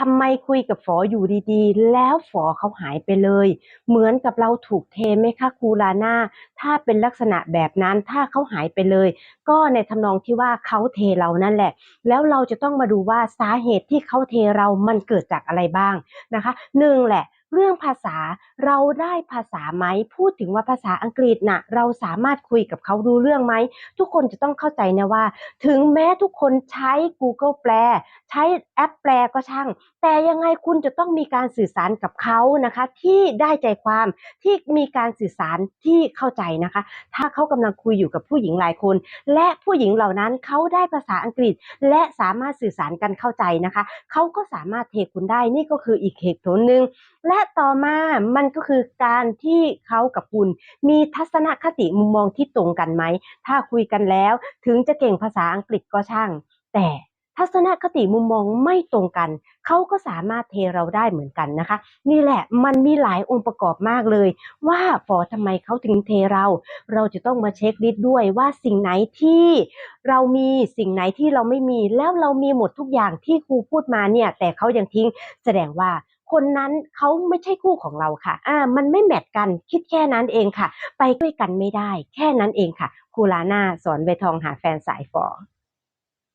ทำไมคุยกับฝออยู่ดีๆ แล้วฝอเขาหายไปเลย เหมือนกับเราถูกเทไหมคะครูลาน่าถ้าเป็นลักษณะแบบนั้นถ้าเขาหายไปเลย ก็ในทำนองที่ว่าเขาเทเรานั่นแหละ แล้วเราจะต้องมาดูว่าสาเหตุที่เขาเทเรามันเกิดจากอะไรบ้างนะคะหนึ่งแหละ เรื่องภาษาเราได้ภาษาไหมพูดถึงว่าภาษาอังกฤษน่ะเราสามารถคุยกับเขารู้เรื่องไหม ทุกคนจะต้องเข้าใจนะว่า ถึงแม้ทุกคนใช้ Google แปล ใช้แอปแปลก็ช่าง แต่ยังไงคุณจะต้องมีการสื่อสารกับเขานะคะ ที่ได้ใจความที่มีการสื่อสารที่เข้าใจนะคะ ถ้าเขากำลังคุยอยู่กับผู้หญิงหลายคน และผู้หญิงเหล่านั้นเขาได้ภาษาอังกฤษ และสามารถสื่อสารกันเข้าใจนะคะเขาก็สามารถเทคุณได้นี่ก็คืออีกเหตุผลหนึ่งและต่อมามันก็คือการที่เขากับคุณ มีทัศนคติมุมมองที่ตรงกันไหม ถ้าคุยกันแล้ว ถึงจะเก่งภาษาอังกฤษก็ช่าง แต่ ทัศนคติมุมมองไม่ตรงกัน เขาก็สามารถเทเราได้เหมือนกันนะคะ นี่แหละมันมีหลายองค์ประกอบมากเลย ว่าฟอทำไมเขาถึงเทเรา เราจะต้องมาเช็คลิสต์ด้วยว่าสิ่งไหนที่เรามีสิ่งไหนที่เราไม่มี แล้วเรามีหมดทุกอย่างที่ครูพูดมาเนี่ย แต่เขายังทิ้งแสดงว่าคนนั้นเขาไม่ใช่คู่ของเราค่ะ อ่า มันไม่แมทกัน คิดแค่นั้นเองค่ะ ไปด้วยกันไม่ได้ แค่นั้นเองค่ะ ครูลาน่าสอนใบทองหาแฟนสายฟอ